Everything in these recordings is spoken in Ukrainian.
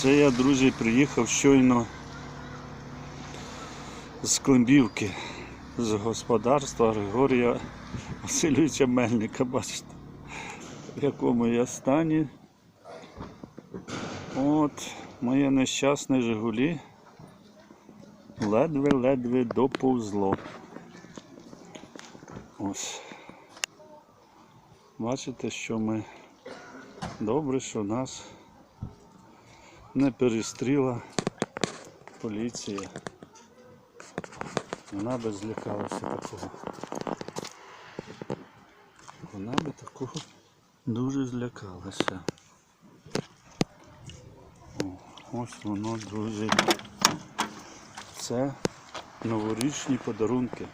Це я, друзі, приїхав щойно з Климбівки, з господарства Григорія Васильовича Мельника, бачите, в якому я стані. От моє нещасне Жигулі ледве-ледве доповзло. Ось. Бачите, що ми добре, що нас не перестріла поліція. Вона би злякалася такого. Вона би такого дуже злякалася. О, ось воно, друзі. Це новорічні подарунки.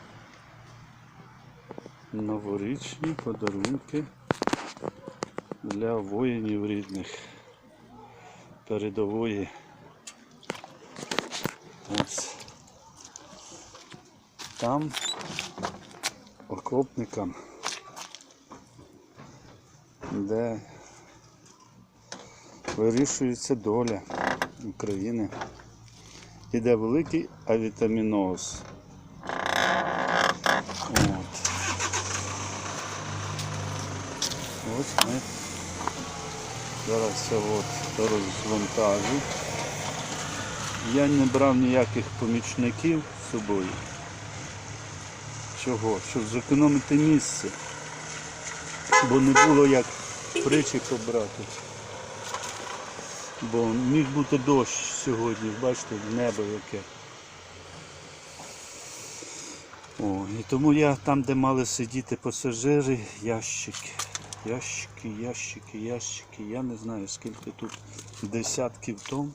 Новорічні подарунки для воїнів рідних передової. Ось. Там окопникам, де вирішується доля України. Іде великий авітаміноз. От. Ось ми зараз це от розвантажу. Я не брав ніяких помічників з собою. Чого? Щоб зекономити місце. Бо не було як причепу брати. Бо міг бути дощ сьогодні, бачите, небо яке. О, і тому я там, де мали сидіти пасажири, ящики. Ящики, ящики, ящики. Я не знаю скільки тут десятків тонн.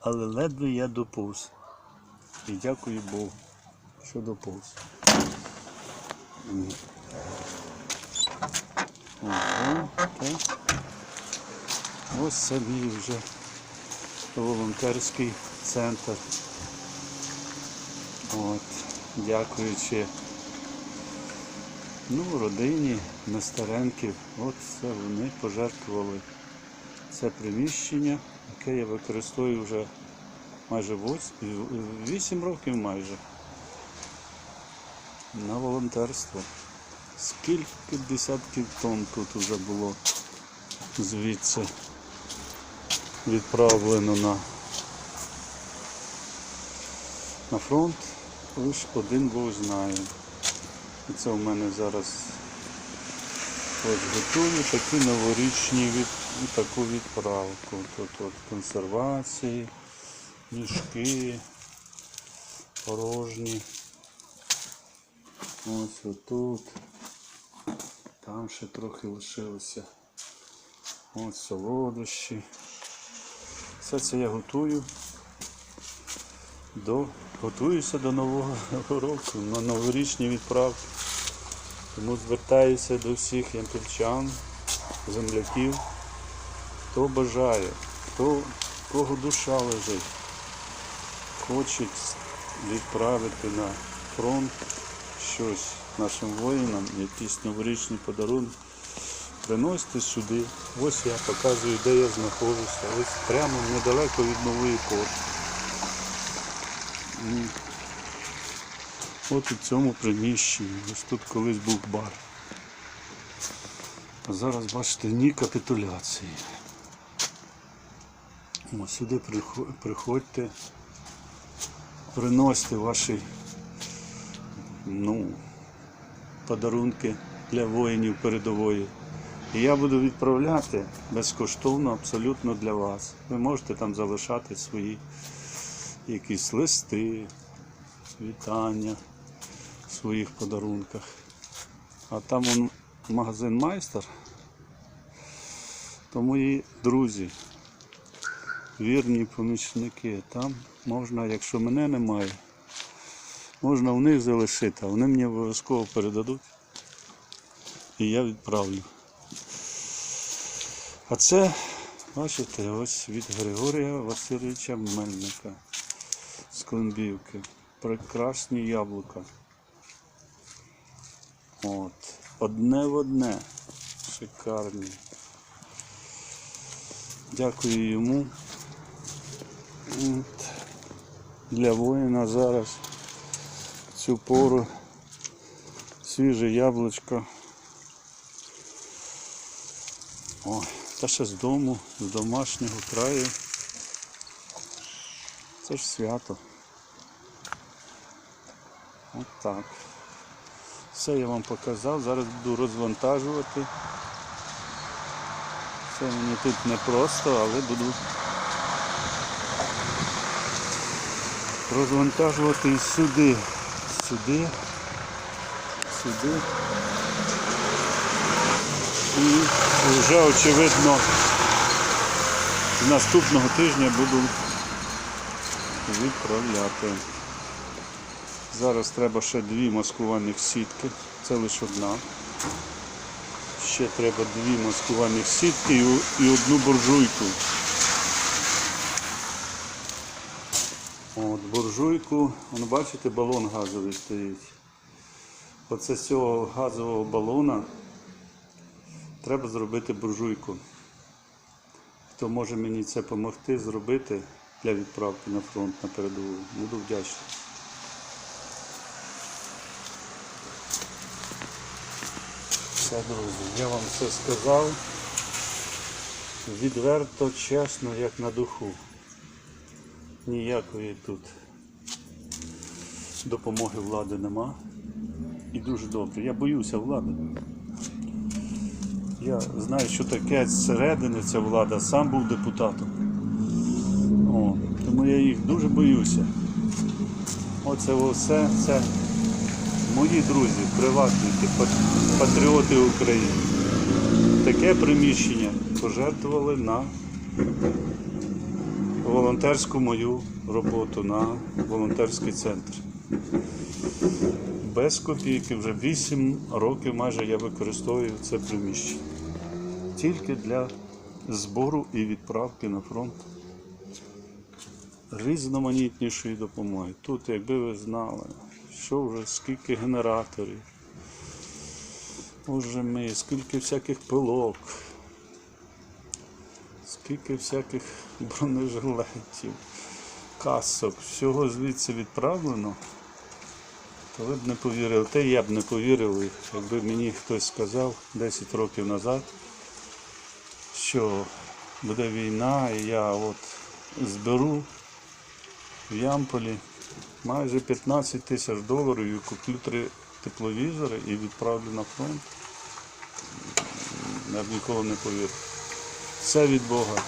Але ледве я доповз. І дякую Богу, що доповз. Ого, так. Ось це вже волонтерський центр. От, дякуючи ну, родині Нестеренків, от це вони пожертвували це приміщення, яке я використовую вже майже 8 років майже на волонтерство. Скільки десятків тонн тут вже було звідси відправлено на, на фронт, лише один Бог знає. І це у мене зараз ось готую такі новорічні від, таку відправку. Тут от консервації, мішки порожні. Ось отут. Там ще трохи лишилося. Ось солодощі. Все це я готую. До, готуюся до Нового року на новорічні відправки. Тому звертаюся до всіх ямпільчан, земляків, хто бажає, хто, кого душа лежить, хоче відправити на фронт щось нашим воїнам, якісь новорічні подарунки. Приносите сюди. Ось я показую, де я знаходжуся. Ось прямо недалеко від нової пошти. От у цьому приміщенні. Ось тут колись був бар. А зараз бачите ні капітуляції. О, сюди приходьте, приносьте ваші ну, подарунки для воїнів передової. І я буду відправляти безкоштовно абсолютно для вас. Ви можете там залишати свої якісь листи, вітання в своїх подарунках. А там он магазин майстер, то мої друзі, вірні помічники. Там можна, якщо мене немає, можна в них залишити, а вони мені обов'язково передадуть. І я відправлю. А це, бачите, ось від Григорія Васильовича Мельника з Климбівки. Прекрасні яблука. От. Одне в одне. Шикарні. Дякую йому. От. Для воїна зараз цю пору свіже яблучко. Ой, та ще з дому, з домашнього краю. Це ж свято. От так. Все я вам показав, зараз буду розвантажувати. Це мені тут не просто, але буду розвантажувати сюди, сюди, сюди. І вже очевидно наступного тижня буду відправляти. Зараз треба ще дві маскувальних сітки, це лише одна. Ще треба дві маскувальних сітки і, одну буржуйку. От, буржуйку, вон, бачите, балон газовий стоїть. Оце з цього газового балона треба зробити буржуйку. Хто може мені це допомогти зробити для відправки на фронт на передову, буду вдячний. Все, друзі, я вам все сказав. Відверто, чесно, як на духу. Ніякої тут допомоги влади нема. І дуже добре. Я боюся влади. Я знаю, що таке зсередини ця влада, сам був депутатом. О, тому я їх дуже боюся. Оце все це мої друзі, приватники, патріоти України. Таке приміщення пожертвували на волонтерську мою роботу, на волонтерський центр. Без копійки вже 8 років майже я використовую це приміщення. Тільки для збору і відправки на фронт різноманітнішої допомоги. Тут, якби ви знали, що вже скільки генераторів, Боже ми, скільки всяких пилок, скільки всяких бронежилетів, касок, всього звідси відправлено, то ви б не повірили. Те я б не повірив, якби мені хтось сказав 10 років назад, що буде війна, і я от зберу в Ямполі майже 15 тисяч доларів і куплю три тепловізори і відправлю на фронт. Я б ніколи не повірив. Все від Бога.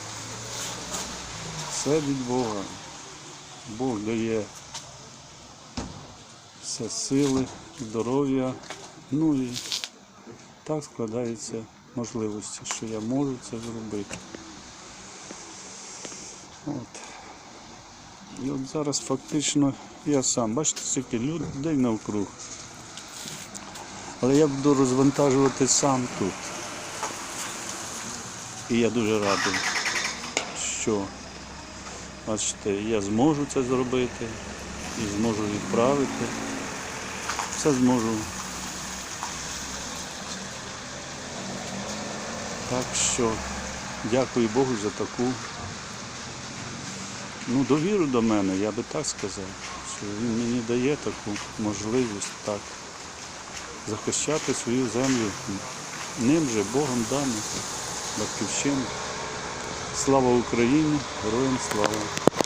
Все від Бога. Бог дає все сили, здоров'я. Ну і так складаються можливості, що я можу це зробити. От. І от зараз фактично я сам, бачите, скільки людей навкруг. Але я буду розвантажувати сам тут. І я дуже радий, що бачите, я зможу це зробити і зможу відправити. Все зможу. Так що дякую Богу за таку ну, довіру до мене, я би так сказав, що він мені дає таку можливість так захищати свою землю ним же Богом даним, батьківщину. Слава Україні, героям слава!